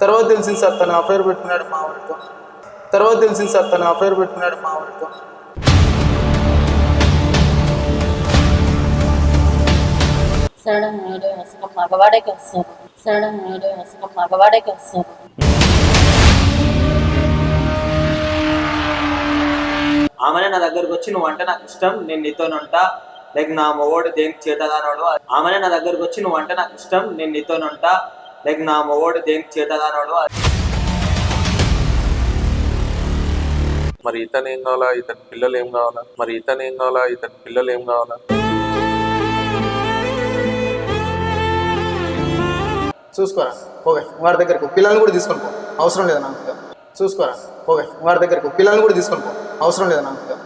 తర్వాత తెలిసింది సార్ తను అఫైర్ పెట్టుకున్నాడు మా ఆవిడతో తర్వాత తెలిసింది సార్ తను అఫైర్ పెట్టుకున్నాడు మా ఆవిడతో సడన్ అసలు మగవాడే వస్తారు సడన్ అసలు మగవాడే వస్తారు ఆమెనే నా దగ్గరకు వచ్చి నువ్వు అంటే నాకు ఇష్టం నేను నీతోనుంటా లైక్ నా మొగోడు దేనికి చేతదానోడు ఆమెనే నా దగ్గరకు వచ్చి నువ్వు అంటే నాకు ఇష్టం నేను నీతోనుంటా లైక్ నా మొగోడు దేనికి చేతదానోడు మరి ఇతను ఏం కావాలా? ఇతని పిల్లలు ఏం కావాలా? మరి ఇతను ఏం కావాలా? ఇతని పిల్లలు ఏం కావాలా? చూసుకోరా పోగే వాడి దగ్గరకు పిల్లల్ని కూడా తీసుకొని పో. అవసరం లేదు నాకు. చూసుకోరా పోగే వాడి దగ్గరకు పిల్లల్ని కూడా తీసుకొని పో. అవసరం లేదు నాకు.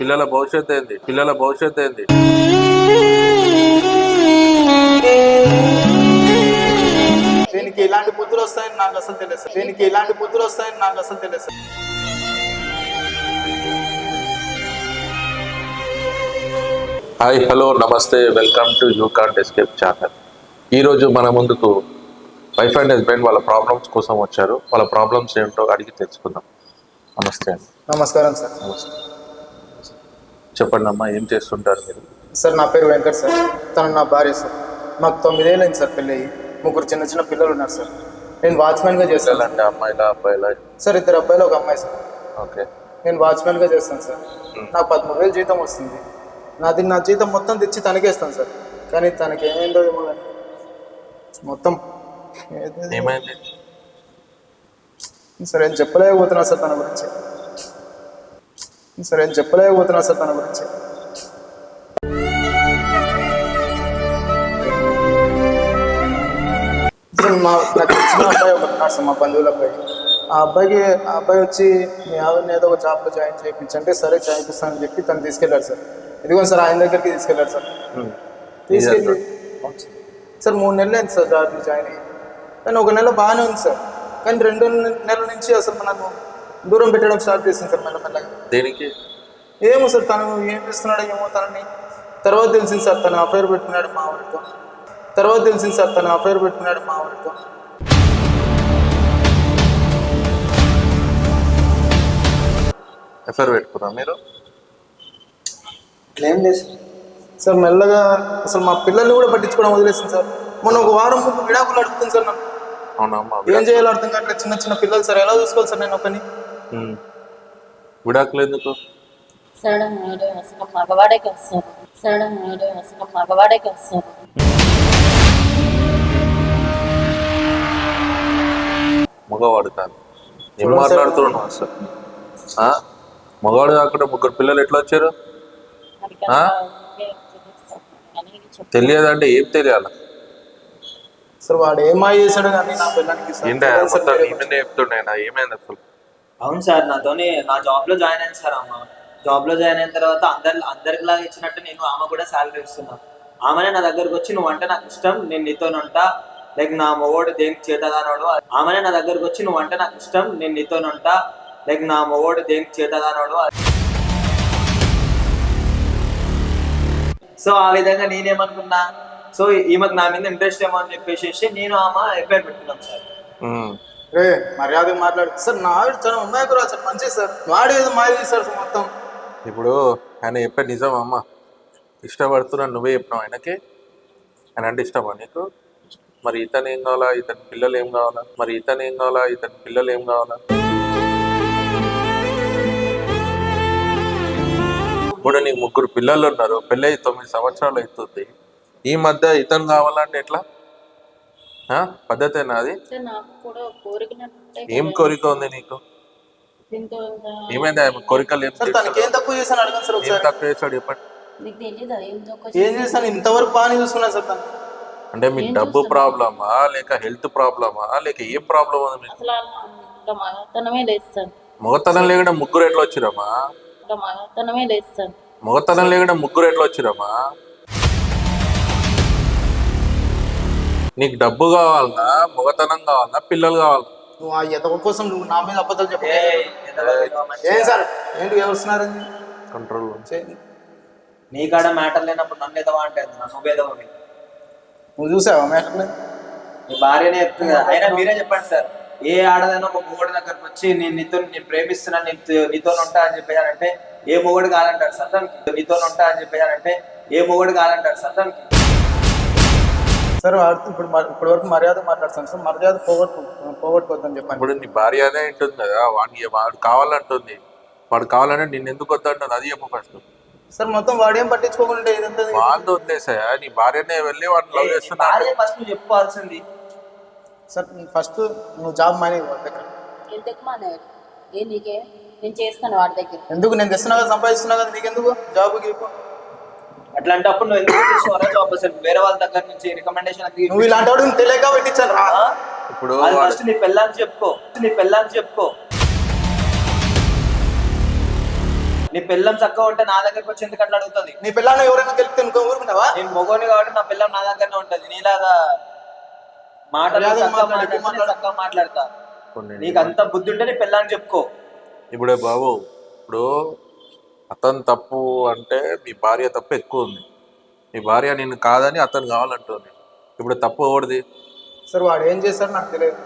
పిల్లల భవిష్యత్తు ఏంది? పిల్లల భవిష్యత్తు ఏంది? దీనికి ఇలాంటి పొద్దులు వస్తాయని నాకు అసలు తెలుసు దీనికి ఇలాంటి పొద్దులు వస్తాయని నాకు అసలు తెలుసు హాయ్ హలో నమస్తే welcome to you can't escape channel. ఈరోజు మన ముందుకు వైఫ్ అండ్ హస్బెండ్ వాళ్ళ ప్రాబ్లమ్స్ కోసం వచ్చారు. వాళ్ళ ప్రాబ్లమ్స్ ఏంటో అడిగి తెలుసుకుందాం. నమస్తే అండి. నమస్కారం సార్. నమస్తే. చెప్పండి అమ్మా ఏం చేస్తుంటారు మీరు? సార్ నా పేరు వెంకట్ సార్. తను నా భార్య సార్. మాకు తొమ్మిదేళ్ళు అయింది సార్ పెళ్ళి. ముగ్గురు చిన్న చిన్న పిల్లలు ఉన్నారు సార్. నేను వాచ్మెన్గా చేస్తాను పిల్లలంటే అమ్మాయిలా అబ్బాయిలా సార్ ఇద్దరు అబ్బాయిలు ఒక అమ్మాయి సార్. ఓకే. నేను వాచ్మెన్గా చేస్తాను సార్. నాకు పదమూడు వేలు జీతం వస్తుంది. నాది నా జీతం మొత్తం తెచ్చి తనకేస్తాను సార్. కానీ తనకి ఏమైందో ఏమో మొత్తం ఏమైంది? సరే ఏం చెప్పలేకపోతున్నా సార్ తన గురించి. సరే ఏం చెప్పలేకపోతున్నా సార్ తన గురించి. మా నాకు తెలిసిన అబ్బాయి సార్ మా బంధువుల అబ్బాయి. ఆ అబ్బాయికి ఆ అబ్బాయి వచ్చి మీ ఆవిడని ఏదో ఒక జాబ్లో జాయిన్ చేయించంటే సరే చేయిస్తానని చెప్పి తను తీసుకెళ్ళాడు సార్. ఇదిగోండి సార్ ఆయన దగ్గరికి తీసుకెళ్ళాడు సార్. తీసుకెళ్ళి సార్. మూడు నెలలు అయింది సార్ జాబ్లో జాయిన్ అయ్యి. కానీ ఒక నెల బాగానే ఉంది సార్. కానీ రెండు నెలల నుంచి అసలు నన్ను దూరం పెట్టడం స్టార్ట్ చేసింది సార్ మెల్లమెల్లగా. దేనికి? ఏమో సార్ తను ఏం చేస్తున్నాడో ఏమో తనని. తర్వాత తెలిసింది సార్ తను అఫైర్ పెట్టుకున్నాడు మా ఆవిడతో తర్వాత తెలిసింది సార్ తను అఫైర్ పెట్టుకున్నాడు మా ఆవిడతో ఎఫ్ఐఆర్ పెట్టుకున్నా మీరు? ఏం లేదు సార్. మెల్లగా అసలు మా పిల్లల్ని కూడా పట్టించుకోవడం వదిలేసింది సార్. మొన్న ఒక వారం ముందు విడాకులు అడుగుతుంది సార్ నన్ను. అవునమ్మా ఏం చేయాలో అర్థం కావట్లేదు. చిన్న చిన్న పిల్లలు సార్ ఎలా చూసుకోవాలి సార్ నేను ఒకని. విడాకులు ఎందుకు సడన్ అసలు మగవాడే సడన్ అసలు కాదు ఏం మాట్లాడుతున్నావు? అసలు ఆ? మగవాడు కాకుండా ముగ్గురు పిల్లలు ఎట్లా వచ్చారు? ఆ? తెలియదంటే ఏం తెలియాలి? సార్ వాడు ఏమా చేశాడు కానీ నా పిల్లలకి ఏంటి మొత్తం చెప్తుండే నా. ఏమైంది అసలు? అవును సార్ నాతోనే నా జాబ్లో జాయిన్ అయింది సార్ అమ్మ. జాబ్లో జాయిన్ అయిన తర్వాత అందరి అందరికిలాగా ఇచ్చినట్టు నేను ఆమె కూడా శాలరీ ఇస్తున్నా. ఆమెనే నా దగ్గరకు వచ్చి నువ్వు అంటే నాకు ఇష్టం నేను నీతోనుంటా లైక్ నా మొగోడు దేనికి చేతగానోడు. ఆమెనే నా దగ్గరకు వచ్చి నువ్వు అంటే నాకు ఇష్టం నేను నీతోనుంటా లైక్ నా మొగోడు దేనికి చేతగానోడు. సో ఆ విధంగా నేనేమనుకున్నా. సో ఈమెకు నా మీద ఇంట్రెస్ట్ ఏమో అని చెప్పేసి నేను ఆమె ఎఫ్ఐఆర్ పెట్టుకున్నాం సార్. రే మర్యాద మాట్లాడు. సార్ నా ఆవిడ చాలా అమ్మాయి కూడా సార్ మంచి సార్. వాడు ఏదో మాయ చేశాడు సార్ మొత్తం. ఇప్పుడు ఆయన చెప్పే నిజం అమ్మ? ఇష్టపడుతున్నాను నువ్వే చెప్పినావు ఆయనకి. ఆయన అంటే ఇష్టమా నీకు? మరి ఇతను ఏం కావాలా? ఇతని పిల్లలు ఏం కావాలా? మరి ఇతను ఏం కావాలా? ఇతని పిల్లలు ఏం కావాలా? ఇప్పుడు నీకు ముగ్గురు పిల్లలు ఉన్నారు పెళ్ళి తొమ్మిది సంవత్సరాలు అవుతుంది. ఈ మధ్య ఇతను కావాలంటే ఎట్లా? పద్ధతేనా అది? ఏం కోరిక ఉంది నీకు? ఏమైంది? కోరికలు ఏం సార్ తనకి ఏం తక్కువ చేశాను అడగండి సార్ ఏం ఒకసారి. తక్కువ చేశాడు? చెప్పండి. ఏం చేశాను ఇంతవరకు బాగానే చూసుకున్నాను సార్ తను. అంటే మీకు డబ్బు ప్రాబ్లమా? లేక హెల్త్ ప్రాబ్లమా? లేక ఏం ప్రాబ్లం ఉంది మీకు? అసలు ఇంకా మగతనమే లేదు సార్. మొగతనం లేకుండా ముగ్గురు ఎట్లా వచ్చిరమ్మా? ఇంకా మగతనమే లేదు సార్. మొగతనం లేకుండా ముగ్గురు ఎట్లా వచ్చిరమ్మా? నీకు డబ్బు కావాలన్నా మొగతనం కావాలన్నా పిల్లలు కావాలన్నా. నువ్వు ఆ ఎదవ కోసం నువ్వు నా మీద అబద్ధాలు చెప్పు ఎదవ, ఎదవ. ఏం సార్? ఏంటి వస్తున్నారు కంట్రోల్ నీ కాడ మ్యాటర్ లేనప్పుడు నన్ను ఎదవా అంటే నన్ను నువ్వేదవని నువ్వు చూసావా మ్యాటర్ మీ భార్యనే చెప్తుంది అయినా మీరే చెప్పండి సార్. ఏ ఆడదైనా ఒక మొగుడు దగ్గరకు వచ్చి నేను నీతో నేను ప్రేమిస్తున్నా నీతో నీతో ఉంటా అని చెప్పేయాలంటే ఏ మొగుడు కాదంటాడు సార్ దానికి నీతో ఉంటా అని చెప్పేయాలంటే ఏ మొగుడు కాదంటాడు సార్ దానికి సార్ ఇప్పుడు ఇప్పటి వరకు మర్యాద మాట్లాడుతాను. సార్ మర్యాద పోగొట్టు పోగొట్టుకోవద్దని చెప్పండి. ఇప్పుడు నీ భార్య అనే ఉంటుంది కదా వాడికి వాడు కావాలంటుంది. వాడు కావాలంటే నిన్ను ఎందుకు వద్దంటుంది? అది చెప్పు ఫస్ట్ సార్ మొత్తం వాడేం పట్టించుకోకుండా ఇదంతా వాళ్ళు వదిలేసాయా? నీ భార్యనే వెళ్ళి వాడిని లవ్ నీ చేస్తున్నా భార్య ఫస్ట్ నువ్వు చెప్పుకోవాల్సింది. సార్ ఫస్ట్ నువ్వు జాబ్ మానే వాడి దగ్గర. ఎందుకు ఏ నీకే? నేను చేస్తాను వాడి దగ్గర. ఎందుకు? నేను తెస్తున్నా కదా సంపాదిస్తున్నా కదా నీకెందుకు? జాబ్ గీపు అట్లాంటప్పుడు నువ్వు ఎందుకు తీసుకోవాలో జాబ్ అసలు వేరే వాళ్ళ దగ్గర నుంచి రికమెండేషన్ నువ్వు ఇలాంటి వాడు తెలియక పెట్టించాను రా. ఇప్పుడు అది ఫస్ట్ నీ పెళ్ళానికి చెప్పుకో. నీ పెళ్ళానికి చెప్పుకో. నీ పెళ్ళం చక్కగా ఉంటే నా దగ్గరకు వచ్చి ఎందుకు అట్లా అడుగుతుంది? నీ పిల్లని ఎవరైనా తెలిపితే ఇంకో ఊరుకుంటావా నేను మొగోని కాబట్టి నా పిల్లం నా దగ్గరనే ఉంటది. నీలాగా మాటలు మర్యాదగా చక్కగా మాట్లాడు, మాట్లాడితే చక్కగా మాట్లాడతా. కొన్ని నీకు అంత బుద్ధి ఉంటే నీ పెళ్ళానికి చెప్పుకో. ఇప్పుడే బాబు ఇప్పుడు అతను తప్పు అంటే మీ భార్య తప్పు ఎక్కువ ఉంది. మీ భార్య నిన్ను కాదని అతను కావాలంటుంది. ఇప్పుడు తప్పు ఎవరిది? సార్ వాడు ఏం చేశాడు నాకు తెలియదు.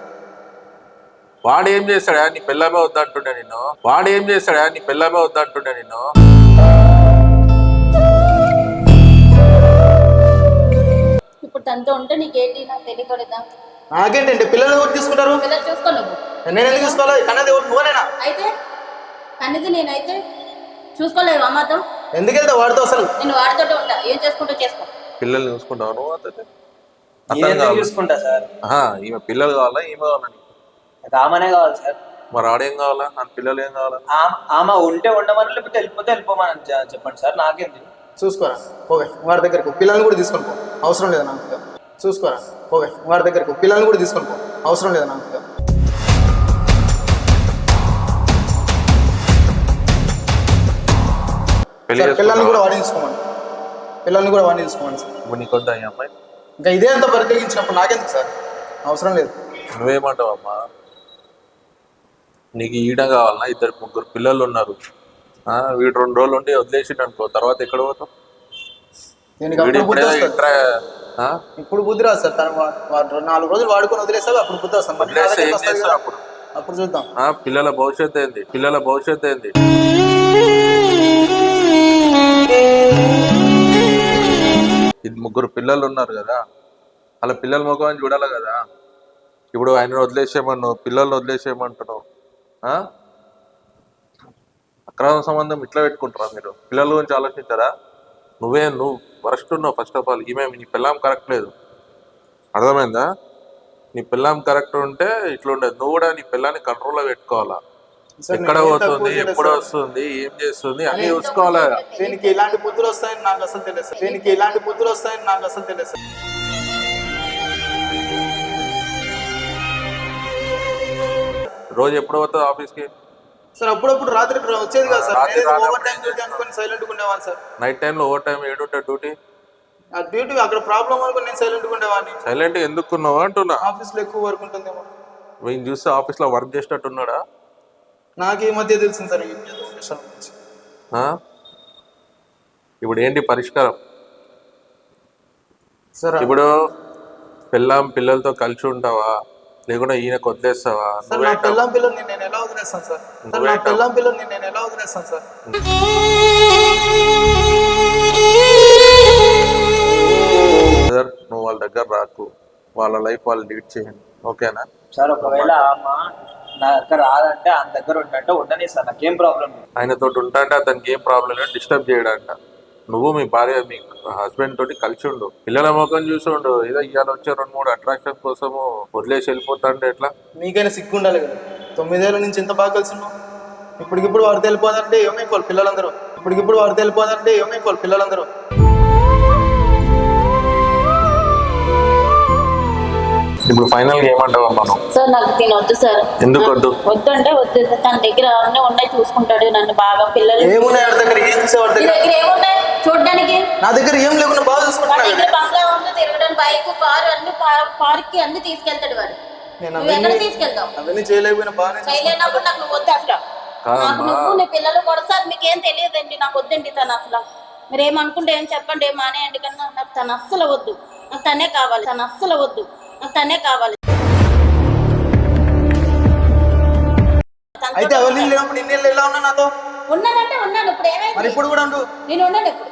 వాడు ఏం చేస్తాడా నీ పిల్లమే వద్దంటుండే నిన్ను. వాడు ఏం చేస్తాడా నీ పిల్లమే వద్దంటుండే నిన్ను. ఇప్పుడు తనతో ఉంటే నీకేంటి? నాకు తెలియకూడదా నాకేంటంటే పిల్లలు ఎవరు తీసుకుంటారు? పిల్లలు చూసుకో నువ్వు. నేను ఎందుకు తీసుకోవాలి? కన్నది ఎవరు? నువ్వేనా? అయితే కన్నది నేనైతే చూసుకోలేవు అమ్మతో. ఎందుకు వెళ్తావు వాడితో అసలు? నేను వాడితోటే ఉంటా. ఏం చేసుకుంటూ చేసుకో. పిల్లల్ని చూసుకుంటావు నువ్వు అతను ఎందుకు కావాలి. చూసుకుంటా సార్? ఆహా, ఈమె పిల్లలు కావాలా? ఈమె కావాలా నీకు? రామనే కావాలి సార్. మరి ఆడేం కావాలా? నా పిల్లలు ఏం కావాలా? ఆమె ఆమె ఉంటే ఉండమని లేకపోతే వెళ్ళిపోతే వెళ్ళిపోమని చె- చెప్పండి సార్. నాకేంది? చూసుకోరా. పోవే వాడి దగ్గరకు పిల్లల్ని కూడా తీసుకొని పో. అవసరం లేదు నాకు. చూసుకోరా. పోవే వాడి దగ్గరకు పిల్లల్ని కూడా తీసుకొని పో. అవసరం లేదు నాకు. పెళ్ళి పిల్లల్ని కూడా తీసుకోమని పిల్లల్ని కూడా వాడిని తీసుకోమని సార్. ఇప్పుడు నీకు వద్దా ఈ అమ్మాయి? ఇంకా ఇదే అంతా పరితగించినప్పుడు నాకెందుకు సార్? అవసరం లేదు. నువ్వేమంటావు అమ్మా నీకు ఈడ కావాలన్నా ఇద్దరు ముగ్గురు పిల్లలు ఉన్నారు. ఆ, వీడు రెండు రోజులు ఉండి వదిలేసిండు అనుకో. తర్వాత ఎక్కడ పోతావు? దీనికి వీడు అప్పుడు బుద్ధి ఇప్పుడే వస్తుంది. ఇంట్రా ఆ? ఇప్పుడు బుద్ధి రాదు సార్. వాడు నాలుగు రోజులు వాడుకొని వదిలేసాక అప్పుడు బుద్ధి వదిలేస్తే ఏం చేస్తారు కదా. అప్పుడు? అప్పుడు చూద్దాం. ఆ, పిల్లల భవిష్యత్తు ఏంది? పిల్లల భవిష్యత్తు ఏంది? ఇది ముగ్గురు పిల్లలు ఉన్నారు కదా. అలా పిల్లల ముఖం చూడాలి కదా. ఇప్పుడు ఆయన వదిలేసేయమన్నావు పిల్లల్ని వదిలేసేయమంటున్నావు ఆ? అక్రమ సంబంధం ఇట్లా పెట్టుకుంటారా మీరు? పిల్లల గురించి ఆలోచించారా? నువ్వే నువ్వు వరస్ట్ ఉన్నావు ఫస్ట్ ఆఫ్ ఆల్ ఈమె నీ పిల్లం కరెక్ట్ లేదు. అర్థమైందా? నీ పిల్లం కరెక్ట్ ఉంటే ఇట్లా ఉండదు. నువ్వు కూడా నీ పిల్లాన్ని కంట్రోల్లో పెట్టుకోవాలా? ఎక్కడ నేను పోతుంది ఎప్పుడు. వస్తుంది ఏం చేస్తుంది అన్ని చూసుకోవాలా? దీనికి ఇలాంటి బుద్ధులు వస్తాయని నాకు అసలు తెలియదు సార్. దీనికి ఇలాంటి బుద్ధులు వస్తాయని నాకు అసలు తెలియదు సార్. రోజు ఎప్పుడు పోతుంది ఆఫీస్కి? సార్ అప్పుడప్పుడు రాత్రి వచ్చేది కదా సార్. రాత్రి నేను ఓవర్ టైం డ్యూటీ అనుకుని సైలెంట్గా ఉండేవాడిని సార్. నైట్ టైంలో ఓవర్ టైం ఏడుంటే డ్యూటీ? ఆ డ్యూటీ అక్కడ ప్రాబ్లం అనుకుని నేను సైలెంట్గా ఉండేవాడిని సైలెంట్ ఎందుకు ఉన్నావు అంటున్నా? ఆఫీస్లో ఎక్కువ వర్క్ ఉంటుందేమో. వీళ్ళు చూస్తే ఆఫీస్లో వర్క్ చేసేటట్టున్నాడా? నాకు ఈ మధ్య తెలిసింది సార్? ఇప్పుడు ఏంటి పరిష్కారం? సార్ ఇప్పుడు పిల్లం పిల్లలతో కలిసి ఉంటావా? లేకుంటే ఈయనకు వదిలేస్తావా సార్ నా పిల్లం పిల్లల్ని నేను ఎలా వదిలేస్తాను సార్? సార్ నా? పిల్లం పిల్లల్ని నేను ఎలా వదిలేస్తాను సార్? నువ్వు వాళ్ళ దగ్గర రాకు. వాళ్ళ లైఫ్ వాళ్ళు లీడ్ చేయండి. ఓకేనా? సార్ ఒకవేళ నా దగ్గర రాదంటే ఆయన దగ్గర ఉంటే ఉండని సార్ నాకేం ప్రాబ్లం ఆయనతో ఉంటా అంటే అతనికి ఏం ప్రాబ్లం లేదు డిస్టర్బ్ చేయడంట. నువ్వు మీ భార్య మీ హస్బెండ్ తోటి కలిసి ఉండు. పిల్లల ముఖం చూసి ఉండు. ఏదో ఇవాళ వచ్చే రెండు మూడు అట్రాక్షన్ కోసము వదిలేసి వెళ్ళిపోతా అంటే ఎట్లా? మీకైనా సిగ్గు ఉండాలి కదా. తొమ్మిదేళ్ళ నుంచి ఎంత బాగా కలిసి ఉన్నావు? ఇప్పటికిప్పుడు వాడు తెలిపోదంటే ఏమైపోవాలి పిల్లలందరూ. ఇప్పటికిప్పుడు వాడు తెలిపోదంటే ఏమైపోవాలి పిల్లలందరూ. ఇప్పుడు ఫైనల్గా ఏమంటావా మనం సార్ నాకు తినొద్దు సార్. ఎందుకు వద్దు? వద్దు అంటే వద్దు. తన దగ్గర అన్నీ ఉన్నాయి చూసుకుంటాడు నన్ను బాగా పిల్లలు ఏమున్నాయి వాడి దగ్గర? ఏం చూసే వాడి నీ దగ్గర? దగ్గర ఏమున్నాయి? చూడడానికి. నా దగ్గర ఏం లేకుండా బాగా వాడి చూసుకుంటున్నాడు దగ్గర బంగ్లా ఉంది తిరగడానికి బైక్ కారు అన్ని పార్క్కి అన్ని తీసుకెళ్తాడు వాడు. నేను నువ్వు ఎక్కడ అవన్నీ తీసుకెళ్తావు? అవన్నీ చేయలేకపోయినా బాగానే చేయలేనప్పుడు నాకు నువ్వు వద్దు అసలు. నాకు కాదమ్మా నువ్వు నీ పిల్లలు కూడా సార్ మీకేం తెలియదండి నాకు వద్దండి తను అసలు. మీరు ఏమనుకుంటే ఏం చెప్పండి ఏం మానేయండి కన్నా నాకు తను అస్సలు వద్దు. నాకు తనే కావాలి తను అస్సలు వద్దు. నాకు తనే కావాలి. అయితే అవన్నీ లేనప్పుడు ఇన్ని ఎలా ఉన్నా నాతో? ఉన్నానంటే ఉన్నాను. ఇప్పుడు మరి ఏమైంది ఇప్పుడు కూడా ఉండు. నేను ఉన్నాను ఇప్పుడు.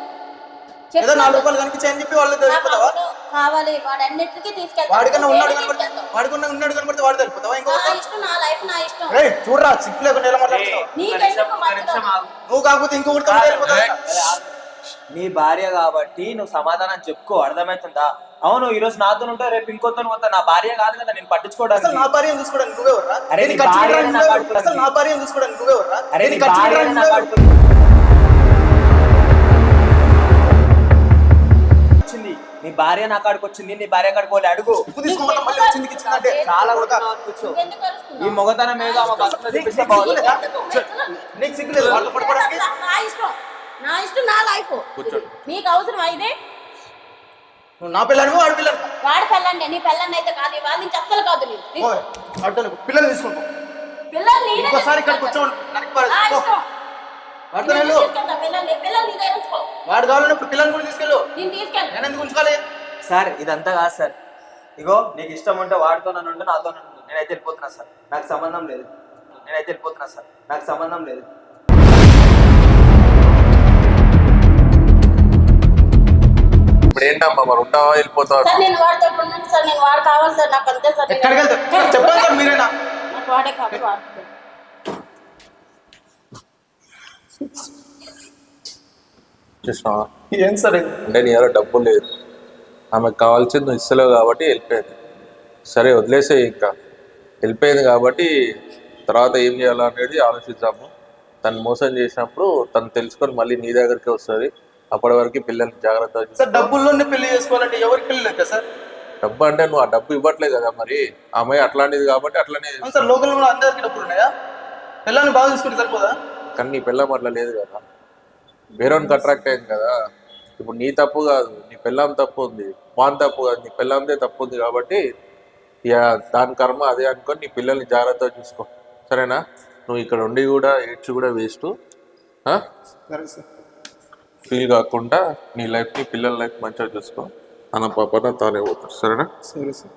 ఏదో నాలుగు రూపాయలు కనిపించాయని చెప్పి వాళ్ళు అవును, కావాలి. వాడన్నిటికీ తీసుకెళ్తాను. వాడికన్నా ఉన్నాడు కనబడితే? వాడికన్నా ఉన్నాడు కనబడితే వాడు తెలిపోతావా ఇంకో నా ఇష్టం నా లైఫ్ నా ఇష్టం. చూడరా సిగ్గు లేకుండా ఎలా మాట్లాడుతున్నావు? నీకెందుకు మధ్యలో? నువ్వు కాకపోతే ఇంకొకటి కనబడి వెళ్ళిపోతావా. నీ భార్య కాబట్టి నువ్వు సమాధానం చెప్పుకో. అర్థమవుతుందా అవును ఈ రోజు నాతో ఉంటా రేపు ఇంకోతో పోతా నా భార్య కాదు కదా నేను అసలు పట్టించుకోవడానికి నా భార్యను చూసుకోవడానికి నువ్వెవర్రా అరే, నీ భార్య నువ్వెవరు? అసలు నా చూసుకోవడానికి అరే నీ భార్య నువ్వెవరు? వచ్చింది. నీ భార్య నా కాడికి వచ్చింది నీ భార్య కాడికి పోలే అడుగు. చాలా కూర్చో? ఈ మొగతనం ఏదో నీకు సిగ్గులేదా? నీకు నా ఇష్టం నా లైఫ్. కూర్చోండి. నీకు అవసరం ఇది నువ్వు నా పిల్లని వాడి పిల్లని. వాడి పెళ్ళండి నీ పెళ్ళండి అయితే కాదు వాళ్ళ నుంచి అస్సలు కాదు నీవు. అడ్డను పిల్లలు తీసుకుంటా. పిల్లలు నేనే నా పిల్లల్ని పిల్లలు నీ దగ్గర ఉంచుకో. వాడు కావాలన్నప్పుడు పిల్లల్ని కూడా తీసుకెళ్ళు. నేను తీసుకెళ్తా. నేను ఎందుకు ఉంచుకోవాలి? సార్ ఇదంతా కాదు సార్. ఇగో నీకు ఇష్టం ఉంటే వాడితో నన్ను ఉంటే నాతో నన్ను. నేనైతే వెళ్ళిపోతున్నా సార్. నాకు సంబంధం లేదు. నేనైతే వెళ్ళిపోతున్నా సార్. నాకు సంబంధం లేదు. ఇప్పుడు ఏంటమ్మా మరి ఉంటావా వెళ్ళిపోతావా సార్ నేను వాడితో ఉన్నాను సార్ నేను వాడు కావాలి సార్? నాకు అంతే సార్ ఎక్కడికి సార్, చెప్పండి సార్ మీరేనా? నాకు వాడే కావాలి వాడు. చూసినావా? ఏం సార్ ఇది? అంటే నీ దగ్గర డబ్బు లేదు. ఆమెకు కావాల్సింది నువ్వు ఇస్తలేవు కాబట్టి వెళ్ళిపోయింది. సరే వదిలేసే ఇంకా. వెళ్ళిపోయింది కాబట్టి తర్వాత ఏం చేయాలనేది ఆలోచిద్దాము. తను మోసం చేసినప్పుడు తను తెలుసుకొని మళ్ళీ నీ దగ్గరికి వస్తుంది. అప్పటి వరకు పిల్లల్ని జాగ్రత్తగా చూసుకో. సార్ డబ్బుల్లోనే పెళ్ళి చేసుకోవాలంటే ఎవరికి పెళ్ళి లేదు సార్? డబ్బు అంటే నువ్వు ఆ డబ్బు ఇవ్వట్లేదు కదా మరి? ఆమె అట్లాంటిది కాబట్టి అట్లనే సార్ లోకల్ అందరికీ డబ్బులు ఉన్నాయా? పిల్లల్ని బాగా చూసుకుంటే సరిపోదా? కానీ నీ పిల్లం అట్లా లేదు కదా. వేరేవానికి అట్రాక్ట్ అయింది కదా. ఇప్పుడు నీ తప్పు కాదు నీ పిల్లం తప్పు ఉంది వాన్ తప్పు కాదు నీ పిల్లందే తప్పు ఉంది కాబట్టి ఇక దాని కర్మ అదే అనుకొని నీ పిల్లల్ని జాగ్రత్తగా చూసుకో. సరేనా? నువ్వు ఇక్కడ ఉండి కూడా ఏడ్చి కూడా వేస్ట్. సరే సార్. ఫీల్ కాకుండా నీ లైఫ్ని పిల్లల లైఫ్ మంచిగా చూసుకో. అన్న పాపన తానే పోతారు సరేనా? సరే సార్.